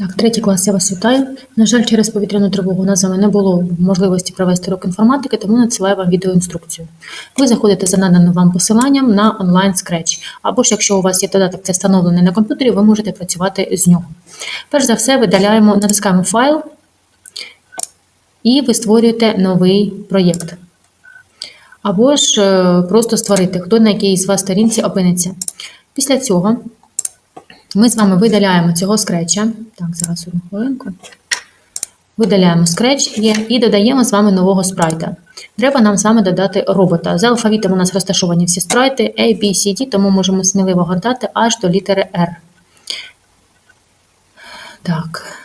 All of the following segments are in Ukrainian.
Так, третій клас, я вас вітаю. На жаль, через повітряну тривогу у нас з вами не було можливості провести урок інформатики, тому надсилаю вам відеоінструкцію. Ви заходите за наданим вам посиланням на онлайн Scratch. Або ж якщо у вас є додаток це встановлений на комп'ютері, ви можете працювати з нього. Перш за все, видаляємо, натискаємо файл і ви створюєте новий проєкт. Або ж е, просто створити, хто на якій з вас сторінці опиниться. Після цього ми з вами видаляємо цього скретча. Так, зараз одну хвилинку. Видаляємо скретч є і додаємо з вами нового спрайта. Треба нам з вами додати робота. За алфавітом у нас розташовані всі спрайти A, B, C, D, тому можемо сміливо гортати аж до літери R. Так.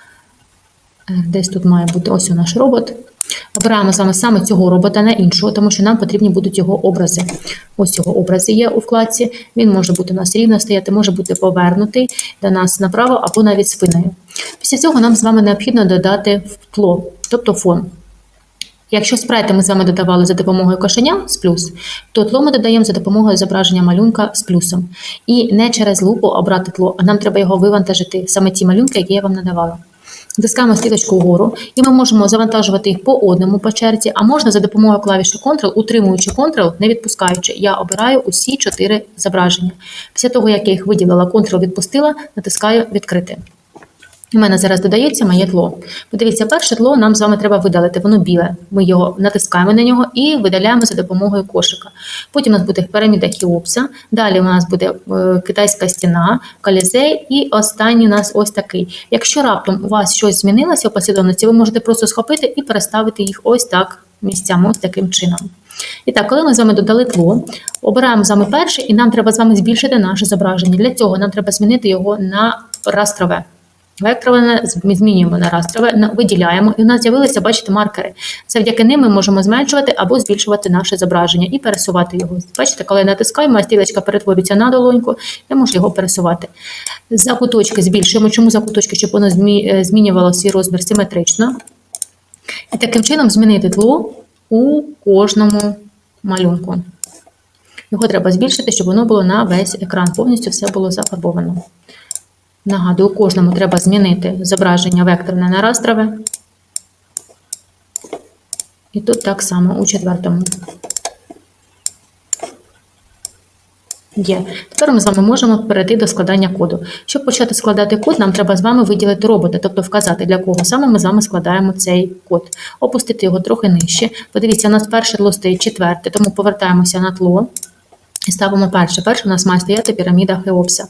Е, Десь тут має бути ось у наш робот. Обираємо саме саме цього робота на іншого, тому що нам потрібні будуть його образи. Ось його образи є у вкладці. Він може бути у нас рівно стояти, може бути повернутий до нас направо або навіть спиною. Після цього нам з вами необхідно додати тло, тобто фон. Якщо спрайти ми з вами додавали за допомогою кошеня з плюс, то тло ми додаємо за допомогою зображення малюнка з плюсом. І не через лупу обрати тло, а нам треба його вивантажити, саме ті малюнки, які я вам надавала. Тискаємо стрілочку вгору, і ми можемо завантажувати їх по одному по черзі, а можна за допомогою клавіші Ctrl, утримуючи Ctrl, не відпускаючи. Я обираю усі чотири зображення. Після того, як я їх виділила, Ctrl відпустила, натискаю відкрити. У мене зараз додається моє тло. Подивіться, перше тло нам з вами треба видалити, воно біле. Ми його натискаємо на нього і видаляємо за допомогою кошика. Потім у нас буде піраміда Хіопса, далі у нас буде е, китайська стіна, колізей, і останній у нас ось такий. Якщо раптом у вас щось змінилося в послідовності, ви можете просто схопити і переставити їх ось так місцями, ось таким чином. І так, коли ми з вами додали тло, обираємо з вами перший, і нам треба з вами збільшити наше зображення. Для цього нам треба змінити його на растрове. Вектрове змінюємо на растрове, виділяємо, і у нас з'явилися, бачите, маркери. Завдяки ним ми можемо зменшувати або збільшувати наше зображення і пересувати його. Бачите, коли моя стрілочка перетворюється на долоньку, я можу його пересувати. За куточки збільшуємо. Чому за куточки? Щоб воно е, змінювало свій розмір симетрично. І таким чином змінити тло у кожному малюнку. Його треба збільшити, щоб воно було на весь екран. Повністю все було зафарбовано. Нагадую, кожному треба змінити зображення векторне на растрове. І тут так само у четвертому. Є. Тепер ми з вами можемо перейти до складання коду. Щоб почати складати код, нам треба з вами виділити робота, тобто вказати, для кого саме ми з вами складаємо цей код. Опустити його трохи нижче. Подивіться, у нас перше тло стоїть четверте, тому повертаємося на тло і ставимо перше. Перше у нас має стояти піраміда Хеопса.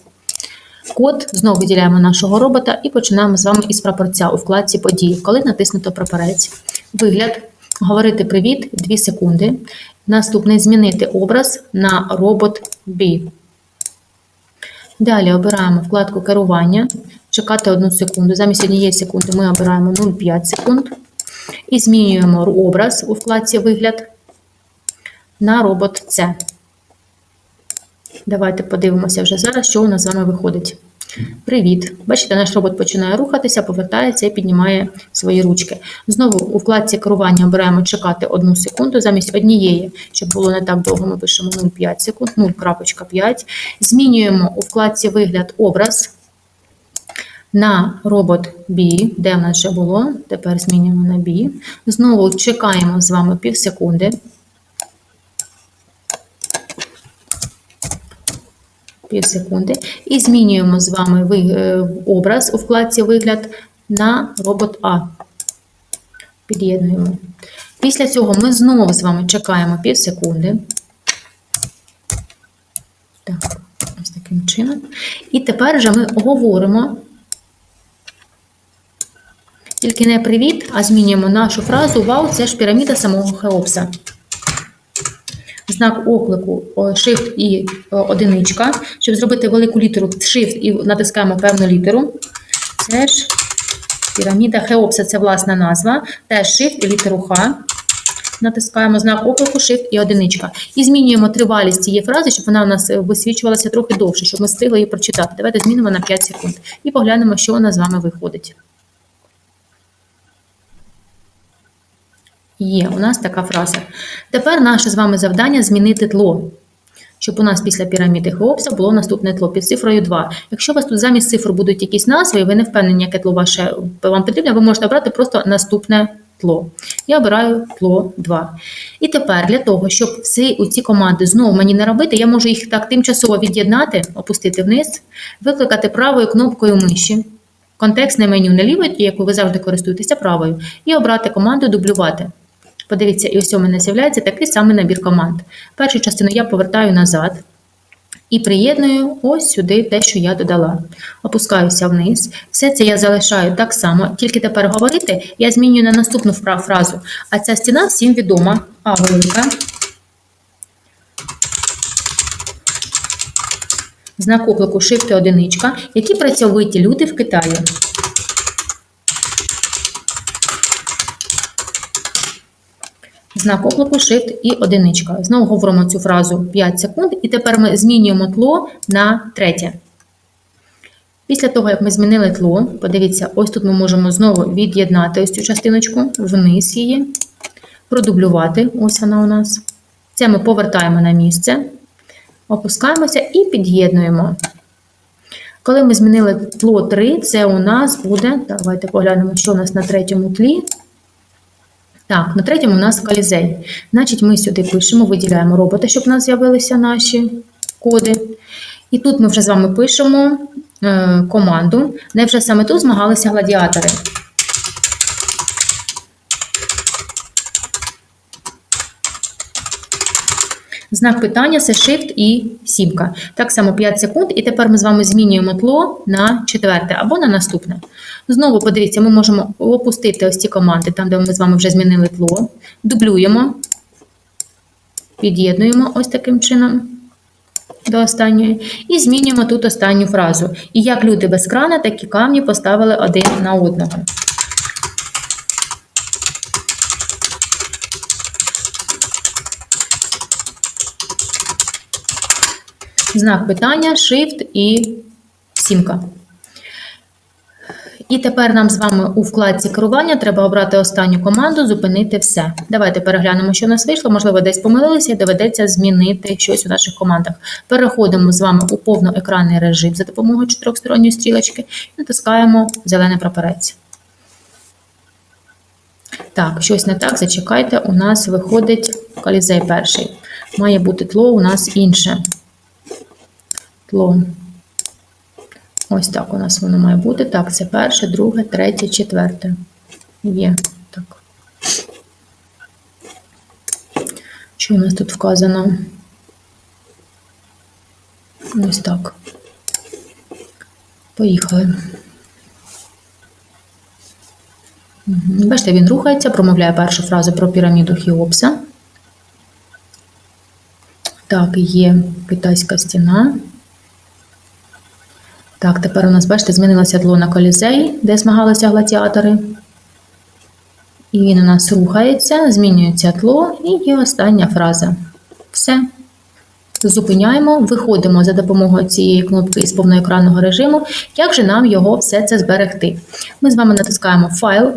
Код знову виділяємо нашого робота і починаємо з вами із прапорця у вкладці події. Коли натиснуто прапорець, вигляд, говорити привіт 2 секунди. Наступне змінити образ на робот B. Далі обираємо вкладку керування, чекати 1 секунду. Замість однієї секунди ми обираємо 0,5 секунд. І змінюємо образ у вкладці вигляд на робот C. Давайте подивимося вже зараз, що у нас з вами виходить. Привіт! Бачите, наш робот починає рухатися, повертається і піднімає свої ручки. Знову у вкладці керування обираємо чекати 1 секунду замість однієї, щоб було не так довго, ми пишемо 0,5 секунд, 0,5. Змінюємо у вкладці вигляд образ на робот B, де в нас вже було. Тепер змінюємо на B. Знову чекаємо з вами пів секунди. Пів секунди. І змінюємо з вами е, образ у вкладці вигляд на робот А. Під'єднуємо. Після цього ми знову з вами чекаємо пів секунди. Так, ось таким чином. І тепер же ми говоримо. Тільки не привіт, а змінюємо нашу фразу Вау, це ж піраміда самого Хеопса знак оклику Shift і одиничка. Щоб зробити велику літеру Shift і натискаємо певну літеру. Це ж піраміда Хеопса, це власна назва. Теж Shift і літеру Х. Натискаємо знак оклику, Shift і одиничка. І змінюємо тривалість цієї фрази, щоб вона у нас е, висвічувалася трохи довше, щоб ми встигли її прочитати. Давайте змінимо на 5 секунд. І поглянемо, що нас з вами виходить. Є у нас така фраза. Тепер наше з вами завдання змінити тло. щоб у нас після піраміди Хеопса було наступне тло під цифрою 2. Якщо у вас тут замість цифр будуть якісь назви, і ви не впевнені, яке тло ваше вам потрібне, ви можете обрати просто наступне тло. Я обираю тло 2. І тепер для того, щоб всі ці команди знову мені не робити, я можу їх так тимчасово від'єднати, опустити вниз, викликати правою кнопкою миші. Контекстне меню не лівою, яку ви завжди користуєтеся правою, і обрати команду дублювати. Подивіться, і ось у мене з'являється такий самий набір команд. Першу частину я повертаю назад і приєдную ось сюди те, що я додала. Опускаюся вниз. Все це я залишаю так само, тільки тепер говорити я змінюю на наступну фразу. А ця стіна всім відома. А велика. Знак оклику Shift одиничка, які працьовиті люди в Китаї. Знак оклику Shift і одиничка. Знову говоримо цю фразу 5 секунд, і тепер ми змінюємо тло на третє. Після того, як ми змінили тло, подивіться, ось тут ми можемо знову від'єднати ось цю частиночку, вниз її, продублювати. Ось вона у нас. Це ми повертаємо на місце, опускаємося і під'єднуємо. Коли ми змінили тло 3, це у нас буде. Давайте поглянемо, що у нас на третьому тлі. Так, на третьому у нас колізей. Значить, ми сюди пишемо, виділяємо робота, щоб у нас з'явилися наші коди. І тут ми вже з вами пишемо е, команду, де вже саме тут змагалися гладіатори. Знак питання це Shift і сімка. Так само 5 секунд, і тепер ми з вами змінюємо тло на четверте або на наступне. Знову подивіться, ми можемо опустити ось ці команди, там, де ми з вами вже змінили тло, дублюємо, під'єднуємо ось таким чином до останньої, і змінюємо тут останню фразу. І як люди без крана, такі камні поставили один на одного. Знак питання, Shift і сімка. І тепер нам з вами у вкладці керування треба обрати останню команду, зупинити все. Давайте переглянемо, що у нас вийшло. Можливо, десь помилилися і доведеться змінити щось у наших командах. Переходимо з вами у повноекранний режим за допомогою чотирьохсторонньої стрілочки і натискаємо зелений прапорець. Так, щось не так, зачекайте, у нас виходить колізей перший. Має бути тло у нас інше. Тло. Ось так у нас воно має бути. Так, це перше, друге, третє, четверте. Є. Так. Що у нас тут вказано? Ось так. Поїхали. Бачите, він рухається, промовляє першу фразу про піраміду Хіопса. Так, є китайська стіна. Так, тепер у нас, бачите, змінилося тло на колізей, де змагалися гладіатори. І він у нас рухається, змінюється тло, і є остання фраза. Все. Зупиняємо, виходимо за допомогою цієї кнопки із повноекранного режиму. Як же нам його все це зберегти? Ми з вами натискаємо файл,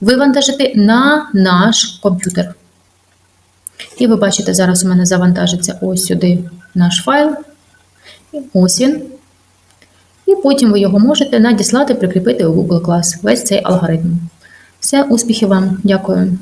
вивантажити на наш комп'ютер. І ви бачите, зараз у мене завантажиться ось сюди наш файл. Ось він. І потім ви його можете надіслати, прикріпити у Google Class, весь цей алгоритм. Все, успіхів вам, дякую.